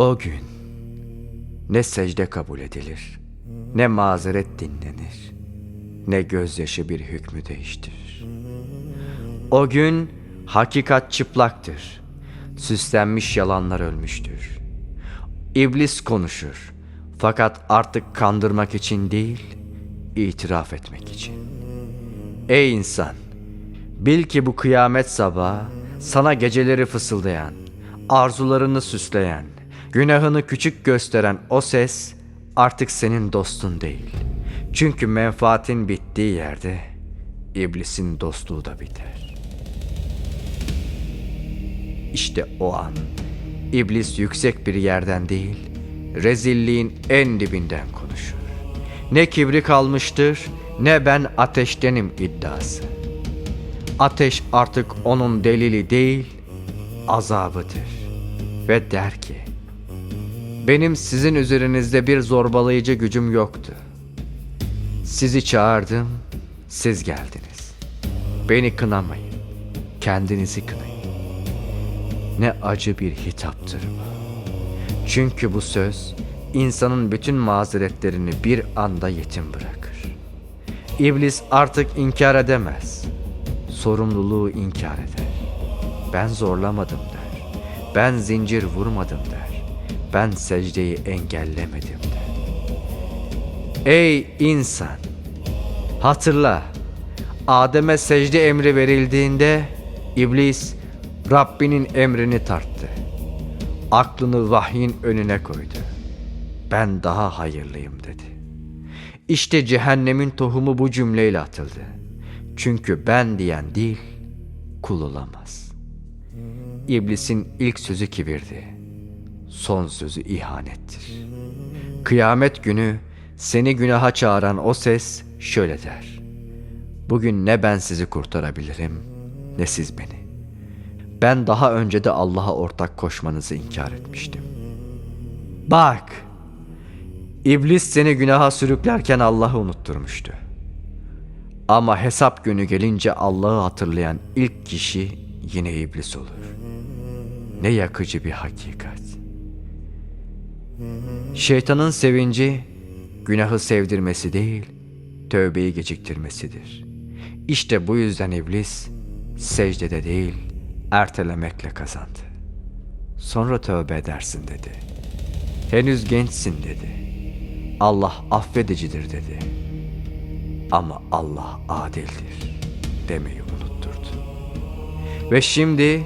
O gün ne secde kabul edilir, ne mazeret dinlenir, ne gözyaşı bir hükmü değiştirir. O gün hakikat çıplaktır, süslenmiş yalanlar ölmüştür. İblis konuşur, fakat artık kandırmak için değil, itiraf etmek için. Ey insan! Bil ki bu kıyamet sabahı sana geceleri fısıldayan, arzularını süsleyen, günahını küçük gösteren o ses artık senin dostun değil. Çünkü menfaatin bittiği yerde iblisin dostluğu da biter. İşte o an iblis yüksek bir yerden değil, rezilliğin en dibinden konuşur. Ne kibri kalmıştır, ne ben ateştenim iddiası. Ateş artık onun delili değil, azabıdır. Ve der ki, benim sizin üzerinizde bir zorbalayıcı gücüm yoktu. Sizi çağırdım, siz geldiniz. Beni kınamayın, kendinizi kınayın. Ne acı bir hitaptır bu. Çünkü bu söz insanın bütün mazeretlerini bir anda yetim bırakır. İblis artık inkar edemez. Sorumluluğu inkar eder. Ben zorlamadım der. Ben zincir vurmadım der. Ben secdeyi engellemedim der. Ey insan! Hatırla. Adem'e secde emri verildiğinde iblis Rabbinin emrini tarttı. Aklını vahyin önüne koydu. Ben daha hayırlıyım dedi. İşte cehennemin tohumu bu cümleyle atıldı. Çünkü ben diyen değil, kul olamaz. İblisin ilk sözü kibirdi. Son sözü ihanettir. Kıyamet günü seni günaha çağıran o ses şöyle der. Bugün ne ben sizi kurtarabilirim ne siz beni. Ben daha önce de Allah'a ortak koşmanızı inkar etmiştim. Bak! İblis seni günaha sürüklerken Allah'ı unutturmuştu. Ama hesap günü gelince Allah'ı hatırlayan ilk kişi yine iblis olur. Ne yakıcı bir hakikat. Şeytanın sevinci günahı sevdirmesi değil, tövbeyi geciktirmesidir. İşte bu yüzden iblis secdede değil, ertelemekle kazandı. Sonra tövbe edersin dedi. Henüz gençsin dedi. Allah affedicidir dedi. Ama Allah adildir demeyi unutturdu. Ve şimdi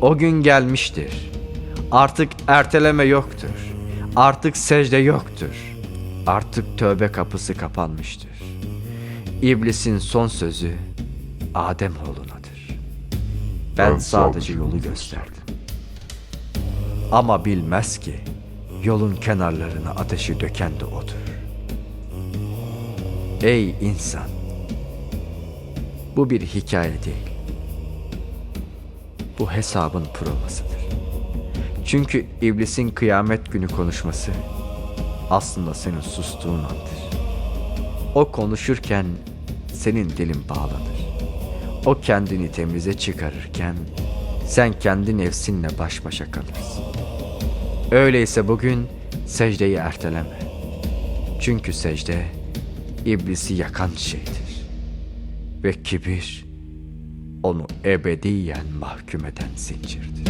o gün gelmiştir. Artık erteleme yoktur. Artık secde yoktur. Artık tövbe kapısı kapanmıştır. İblisin son sözü Adem oğlunadır. Ben, Ben sadece yolu gösterdim. Ama bilmez ki yolun kenarlarına ateşi döken de odur. Ey insan! Bu bir hikaye değil. Bu hesabın provasıdır. Çünkü iblisin kıyamet günü konuşması aslında senin sustuğun andır. O konuşurken senin dilin bağlanır. O kendini temize çıkarırken sen kendi nefsinle baş başa kalırsın. Öyleyse bugün secdeyi erteleme. Çünkü secde iblisi yakan şeydir. Ve kibir onu ebediyen mahkum eden zincirdir.